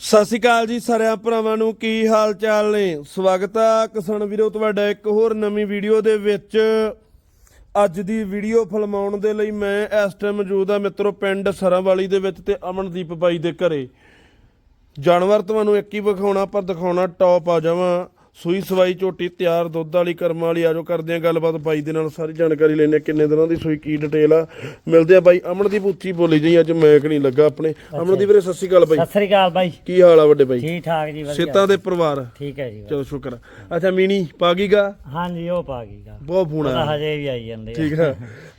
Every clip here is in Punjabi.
ਸਤਿ ਸ਼੍ਰੀ ਅਕਾਲ ਜੀ ਸਾਰਿਆਂ ਭਰਾਵਾਂ ਨੂੰ, ਕੀ ਹਾਲ ਚਾਲ ਨੇ? ਸਵਾਗਤ ਆ ਕਿਸਾਨ ਵੀਰੋ, ਤੁਹਾਡਾ ਇੱਕ ਹੋਰ ਨਵੀਂ ਵੀਡੀਓ ਦੇ ਵਿੱਚ। ਅੱਜ ਦੀ ਵੀਡੀਓ ਫਿਲਮਾਉਣ ਦੇ ਲਈ ਮੈਂ ਇਸ ਟਾਈਮ ਮੌਜੂਦ ਆ ਮਿੱਤਰੋ, ਪਿੰਡ ਸਰਾਂਵਾਲੀ ਦੇ ਵਿੱਚ ਤੇ ਅਮਨਦੀਪ ਬਾਈ ਦੇ ਘਰੇ। ਜਾਨਵਰ ਤੁਹਾਨੂੰ ਇੱਕ ਹੀ ਵਿਖਾਉਣਾ, ਪਰ ਦਿਖਾਉਣਾ ਟੌਪ ਆ ਜਾਵਾਂ। ਸੂਈ ਸਵਾਈ ਝੋਟੀ ਤਿਆਰ ਦੁੱਧ ਵਾਲੀ ਕਰਮਾਂ ਵਾਲੀ ਆਜੋ ਕਰਦੇ ਆ ਗੱਲਬਾਤ। ਬਾਈ ਦੇ ਨਾਲ ਸਾਰੀ ਜਾਣਕਾਰੀ ਲੈਣੇ ਕਿੰਨੇ ਦਿਨਾਂ ਦੀ ਸੂਈ ਕੀ ਡਿਟੇਲ ਆ। ਮਿਲਦੇ ਆ ਬਾਈ ਅਮਨਦੀਪ ਉੱਚੀ ਬੋਲੀ ਜੀ ਅੱਜ ਮੈਕ ਨਹੀਂ ਲੱਗਾ ਆਪਣੇ। ਅਮਨਦੀਪ ਵੀਰੇ ਸਤਿ ਸ਼੍ਰੀ ਅਕਾਲ ਬਾਈ। ਸਤਿ ਸ੍ਰੀ ਅਕਾਲ ਬਾਈ। ਕੀ ਹਾਲ ਆ ਵੱਡੇ ਬਾਈ? ਠੀਕ ਠਾਕ ਜੀ ਵਧੀਆ। ਸੇਤਾਂ ਦੇ ਪਰਿਵਾਰ। ਠੀਕ ਹੈ ਜੀ ਚਲੋ ਸ਼ੁਕਰ। ਅੱਛਾ ਮੀਨੀ ਪਾਗੀਗਾ ਹਾਂਜੀ ਉਹ ਪਾ ਗਈ ਗਾ। ਬਹੁਤ ਫੋਨ ਆ ਹਜੇ ਵੀ ਆਈ ਜਾਂਦੇ। ਠੀਕ ਆ।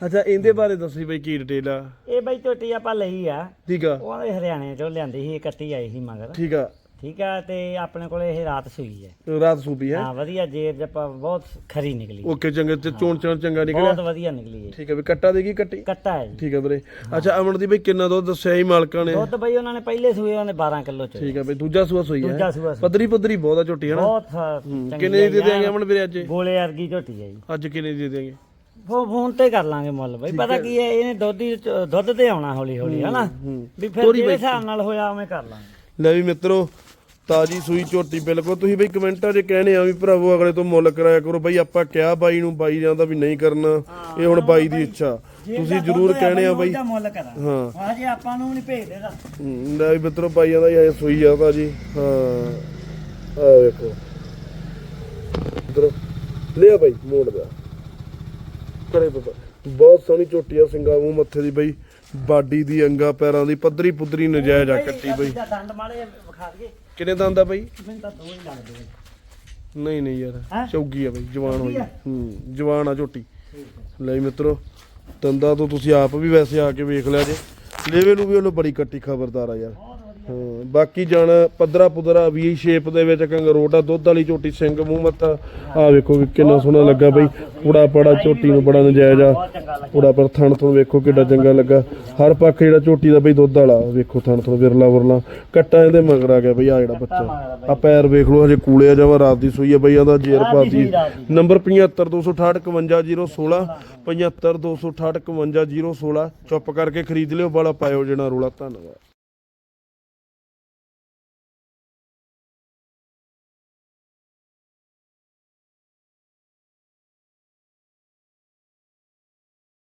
ਅੱਛਾ ਇਹਦੇ ਬਾਰੇ ਦੱਸੀ ਬਈ ਕੀ ਡਿਟੇਲ ਆ? ਇਹ ਬਾਈ ਝੋਟੀ ਆਪਾਂ ਲਈ ਆ। ਠੀਕ ਆ। ਉਹਦੇ ਹਰਿਆਣੇ ਚੋਂ ਲਿਆਂਦੀ ਸੀ ਕੱਟੀ ਆਈ ਸੀ ਮਗਰ। ਠੀਕ ਆ। ਠੀਕ ਆ ਤੇ ਆਪਣੇ ਕੋਲੇ ਇਹ ਰਾਤ ਸੂਈ ਹੈ। ਰਾਤ ਸੂਪੀ ਹੈ। ਹਾਂ ਵਧੀਆ ਜੇਰ ਜਪਾ ਬਹੁਤ ਖਰੀ ਨਿਕਲੀ। ਓਕੇ ਚੰਗੇ ਤੇ ਚੋਣ ਚੋਣ ਚੰਗਾ ਨਿਕਲਿਆ? ਬਹੁਤ ਵਧੀਆ ਨਿਕਲੀ ਹੈ ਠੀਕ ਆ ਵੀ ਕੱਟਾ ਦੇਗੀ ਕੱਟੀ? ਕੱਟਾ ਹੈ ਜੀ। ਠੀਕ ਆ ਵੀਰੇ। ਅੱਛਾ ਅਮਨਦੀਪ ਬਈ ਕਿੰਨਾ ਦੁੱਧ ਦੱਸਿਆ ਹੀ ਮਾਲਕਾਂ ਨੇ? ਦੁੱਧ ਬਈ ਉਹਨਾਂ ਨੇ ਪਹਿਲੇ ਸੂਏ ਉਹਨੇ 12 ਕਿਲੋ ਚ ਠੀਕ ਆ ਬਈ ਦੂਜਾ ਸੂਆ ਸੋਈ ਹੈ। ਦੂਜਾ ਸੂਆ ਸੀ। ਪੱਧਰੀ ਪੱਧਰੀ ਬਹੁਤ ਆ ਝੋਟੀ ਹੈ ਨਾ ਬਹੁਤ ਹੂੰ, ਚੰਗੀ ਕਿੰਨੇ ਦੀ ਦੇ ਆਈ ਆ। ਅਮਨ ਵੀਰੇ ਅੱਜ? ਗੋਲੇ ਵਰਗੀ ਝੋਟੀ ਹੈ ਜੀ। ਅੱਜ ਕਿੰਨੇ ਦੀ ਦੇ ਦੇਂਗੇ ਫੋ ਫੋਨ ਤੇ ਕਰ ਲਾਂਗੇ ਮੁੱਲ ਬਈ। ਪਤਾ ਕੀ ਹੈ ਇਹਨੇ ਦੁੱਧ ਹੀ ਦੁੱਧ ਤੇ ਆਉਣਾ ਹੌਲੀ ਹੌਲੀ ਹਨਾ? ਹੂੰ ਵੀ ਫਿਰ ਜਿਹੜੇ ਹਿਸਾਬ ਨਾਲ ਹੋਇਆ ਉਵੇਂ ਕਰ ਲਾਂਗੇ। ਲੈ ਵੀ ਮਿੱਤਰੋ ਤਾਜੀ ਸੂਈ ਝੋਟੀ ਬਿਲਕੁਲ। ਤੁਸੀਂ ਬਈ ਕਮੈਂਟਾਂ 'ਚ ਕਹਿੰਦੇ ਆ ਵੀ ਭਰਾਵੋ ਅਗਲੇ ਤੋਂ ਮੁੱਲ ਕਰਾਇਆ ਕਰੋ। ਬਈ ਆਪਾਂ ਕਿਹਾ ਬਾਈ ਨੂੰ ਬਾਈ ਜਾਂਦਾ ਵੀ ਨਹੀਂ ਕਰਨਾ। ਇਹ ਹੁਣ ਬਾਈ ਦੀ ਇੱਛਾ। ਤੁਸੀਂ ਜ਼ਰੂਰ ਕਹਿਣੇ ਆ ਬਾਈ ਹਾਂ। ਹਜੇ ਆਪਾਂ ਨੂੰ ਨਹੀਂ ਭੇਜਦੇ ਦਾ ਹਮ, ਲੈ ਵੀ ਮਿੱਤਰੋ ਬਾਈ ਜਾਂਦਾ ਇਹ ਸੂਈ ਜਾਂਦਾ ਜੀ। ਹਾਂ ਆ ਵੇਖੋ। ਇਧਰ ਲਿਆ ਬਾਈ ਮੋੜ ਦਾ ਕਰੇ ਬਾਬਾ ਬਹੁਤ ਸੋਹਣੀ ਝੋਟੀ ਆ ਸਿੰਗਾ ਮੂੰਹ ਮੱਥੇ ਦੀ ਬਈ। ਬਾਡੀ ਦੀ ਅੰਗਾ ਪੈਰਾਂ ਦੀ ਪੱਧਰੀ ਪੁੱਧਰੀ ਨਜਾਇਜ਼ ਆ ਕੱਟੀ ਬਈ। ਦਾ ਦੰਦ ਮਾੜੇ ਜਿਹੇ ਵਿਖਾ ਦਈਏ। ਕਿੰਨੇ ਦੰਦ ਆ ਬਈ? ਮੈਨੂੰ ਤਾਂ ਦੋ ਹੀ ਲੱਗਦੇ ਨੇ। ਨਹੀਂ ਨਹੀਂ ਯਾਰ? ਚੌਗੀ ਆ ਬਈ ਜਵਾਨ ਹੋਈ? ਹੂੰ ਜਵਾਨ ਆ ਝੋਟੀ। ਲੈ ਮਿੱਤਰੋ ਦੰਦਾਂ ਤੋਂ ਤੁਸੀਂ ਆਪ ਵੀ ਵੈਸੇ ਆ ਕੇ ਵੇਖ ਲਿਆ ਜੇ। ਲੇਵੇ ਨੂੰ ਵੀ ਉਹਨੂੰ ਬੜੀ ਕੱਟੀ ਖਬਰਦਾਰ ਆ ਯਾਰ। ਹਾਂ ਬਾਕੀ ਜਾਣ ਪੱਧਰਾ ਪੁੱਧਰਾ ਵੀ ਸ਼ੇਪ ਦੇ ਵਿੱਚ ਕੰਗਰੋਟਾ ਦੁੱਧ ਵਾਲੀ ਝੋਟੀ ਸਿੰਘ ਮੂੰਹ ਮੱਥਾ ਆ ਵੇਖੋ ਵੀ ਕਿੰਨਾ ਸੋਹਣਾ ਲੱਗਾ ਬਈ ਪੂੜਾ ਪੜਾ ਝੋਟੀ ਨੂੰ ਬੜਾ ਨਜਾਇਜ਼ ਆ। ਪੂੜਾ ਪਰ ਥਣ ਤੋਂ ਵੇਖੋ ਕਿੱਡਾ ਚੰਗਾ ਲੱਗਾ। ਹਰ ਪੱਖ ਜਿਹੜਾ ਝੋਟੀ ਦਾ ਬਈ ਦੁੱਧ ਵਾਲਾ ਵੇਖੋ ਥਣ ਤੋਂ ਵਿਰਲਾ ਵਰਲਾ। ਕੱਟਾ ਇਹਦੇ ਮਗਰ ਆ ਗਿਆ ਬਈ ਆ ਜਿਹੜਾ ਬੱਚਾ। ਆ ਪੈਰ ਵੇਖ ਲਓ ਹਜੇ ਕੂਲੇ ਆ ਜਾਵਾ ਰਾਤ ਦੀ ਸੂਈ ਆ ਬਈ ਆਂਦਾ ਜੇਰ ਪਾਤੀ। ਨੰਬਰ 7526851016 7526851016 ਚੁੱਪ ਕਰਕੇ ਖਰੀਦ ਲਿਓ ਬਾਲਾ ਪਾਇਓ ਜਿਹੜਾ ਰੋਲਾ ਧੰਨਵਾਦ।